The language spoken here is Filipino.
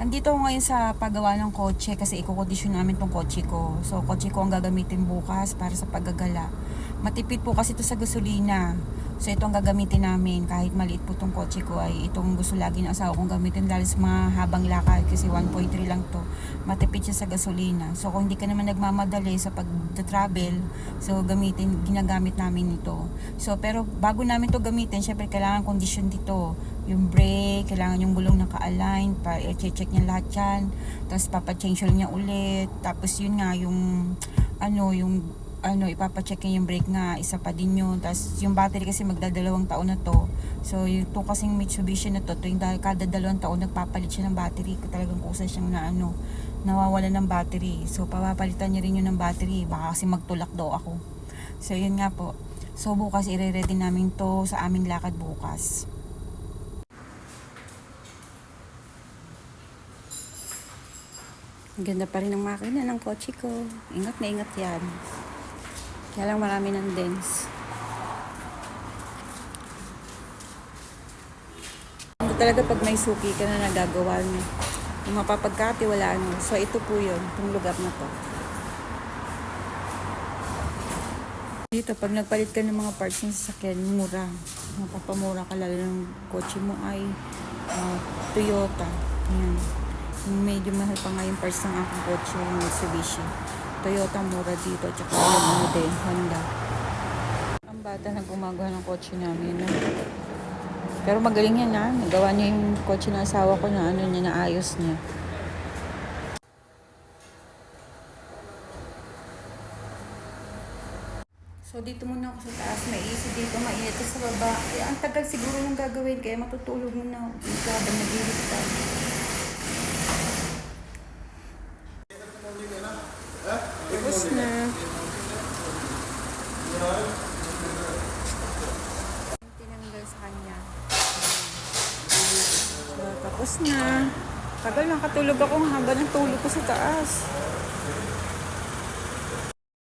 Andito ako ngayon sa paggawa ng kotse kasi ikukondisyon namin tong kotse ko. So, kotse ko ang gagamitin bukas para sa paggagala. Matipid po kasi ito sa gasolina. So, ito ang gagamitin namin. Kahit maliit po tong kotse ko ay itong gusto lagi ng asawa kong gamitin dahil sa mga habang lakad kasi 1.3 lang to. Matipid siya sa gasolina. So, kung hindi ka naman nagmamadali sa pag-travel, so gamitin, ginagamit namin ito. So, pero bago namin to gamitin, syempre kailangan condition dito yung brake, kailangan yung gulong naka-align, pa i-check niya lahat yan. Tapos papa-change niya ulit. Tapos yun nga, yung ano, yung ano, ipapacheck yung brake nga, isa pa din yun. Tapos yung battery kasi magdadalawang taon na to. So yung to kasing Mitsubishi na to, tuwing kada dalawang taon nagpapalit siya ng battery. Talagang kusa siyang na ano, nawawala ng battery. So papapalitan niya rin yun ng battery. Baka kasi magtulak daw ako. So yun nga po. So bukas ire-ready namin to sa aming lakad bukas. Ang ganda pa rin ng makina ng kotse ko. Ingat na ingat yan. Kaya lang marami ng dents. Ano talaga pag may suki ka na nagagawa niya. Yung mapapagkatiwalaan mo. So ito po yun, itong lugar na to. Dito, pag nagpalit ka ng mga parts ng sasakyan, mura. Mapapamura ka lalo ng kotse mo ay ah, Toyota. Yan. Medyo mahal pa nga yung parts ng aking kotse, yung Mitsubishi. Toyota mura dito, tsaka yung ano din, Honda. Ang bata na gumagawa ng kotse namin. No? Pero magaling yan ha. Nagawa niya yung kotse ng asawa ko na ano niya, naayos niya. So dito muna ako sa taas, maisip dito, mainit sa baba. Eh, ang tagal siguro yung gagawin, kaya matutulog muna ako dito habang nag-ilit pa. Tapos na. Tinanggal sa kanya. So, tapos na. Tagal nakatulog ako haba ng tulog ko sa taas.